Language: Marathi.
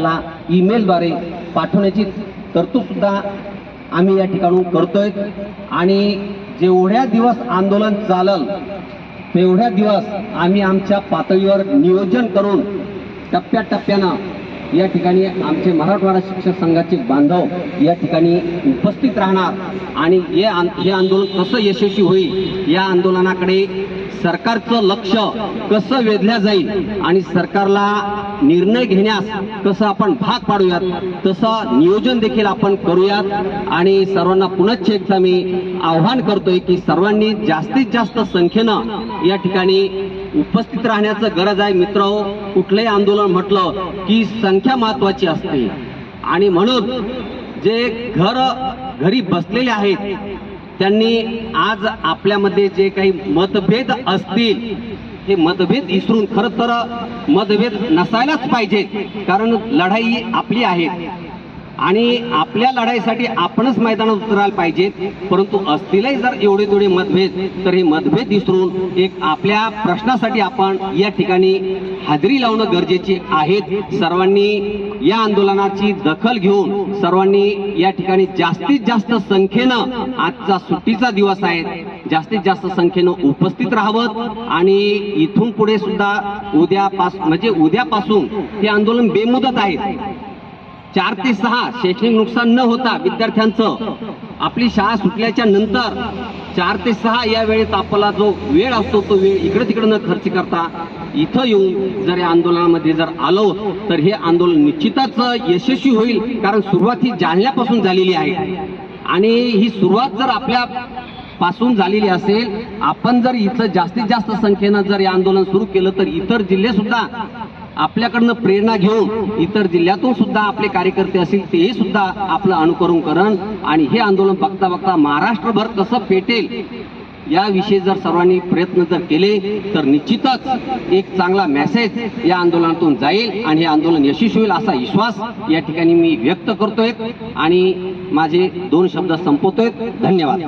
मंत्रालयाला ईमेलद्वारे पाठवण्याची तरतूदसुद्धा आम्ही या ठिकाणून करतोय. आणि जेवढ्या दिवस आंदोलन चालल तेवढ्या दिवस आम्ही आमच्या पातळीवर नियोजन करून टप्प्याटप्प्यानं या ठिकाणी आमचे मराठवाडा शिक्षक संघाचे बांधव या ठिकाणी उपस्थित राहणार. आणि हे हे आंदोलन कसं यशस्वी होईल या आंदोलनाकडे सरकारचं लक्ष कसं वेधल्या जाईल आणि सरकारला निर्णय घेण्यास कसं आपण भाग पाडूयात तसं नियोजन देखील आपण करूयात. आणि सर्वांना पुनश्च एकदा मी आव्हान करतोय की सर्वांनी जास्तीत जास्त संख्येनं या ठिकाणी उपस्थित राहण्याचं गरज आहे. मित्र कुठलंही आंदोलन म्हटलं की संख्या महत्वाची असते. आणि म्हणून जे घर घरी बसलेले आहेत त्यांनी आज आपल्यामध्ये जे काही मतभेद असतील हे मतभेद विसरून खरं तर मतभेद नसायलाच पाहिजेत. कारण लढाई आपली आहे. आणि आपल्या लढाईसाठी आपणच मैदानात उतरायला पाहिजेत परंतु असतीलही जर एवढे तेवढे मतभेद तर हे मतभेद विसरून एक आपल्या प्रश्नासाठी आपण या ठिकाणी हाजरी लावणं गरजेचे आहेत सर्वांनी या आंदोलनाची दखल घेऊन सर्वांनी या ठिकाणी जास्तीत जास्त संख्येनं आजचा सुट्टीचा दिवस आहे. जास्तीत जास्त संख्येनं उपस्थित राहावं आणि इथून पुढे सुद्धा उद्यापास म्हणजे उद्यापासून हे आंदोलन बेमुदत आहे. चार ते सहा शैक्षणिक नुकसान न होता विद्यार्थ्यांचं. आपली शाळा सुटल्याच्या नंतर चार ते सहा या वेळेत आपला जो वेळ असतो तो वेळ इकडे तिकडे न खर्च करता इथं येऊन जर या आंदोलनामध्ये जर आलो तर हे आंदोलन निश्चितच यशस्वी होईल कारण सुरुवात ही जालन्यापासून झालेली आहे. आणि ही सुरुवात जर आपल्या पासून झालेली असेल आपण जर इथं जास्तीत जास्त संख्येनं जर हे आंदोलन सुरू केलं तर इतर जिल्हे सुद्धा आपल्याकडनं प्रेरणा घेऊन इतर जिल्ह्यातून सुद्धा आपले कार्यकर्ते असतील तेही सुद्धा आपलं अनुकरण करण आणि हे आंदोलन बघता बघता महाराष्ट्रभर कसं पेटेल याविषयी जर सर्वांनी प्रयत्न जर केले तर निश्चितच एक चांगला मेसेज या आंदोलनातून जाईल आणि हे आंदोलन यशस्वी होईल असा विश्वास या ठिकाणी मी व्यक्त करतोय. आणि माझे दोन शब्द संपवतोय. धन्यवाद.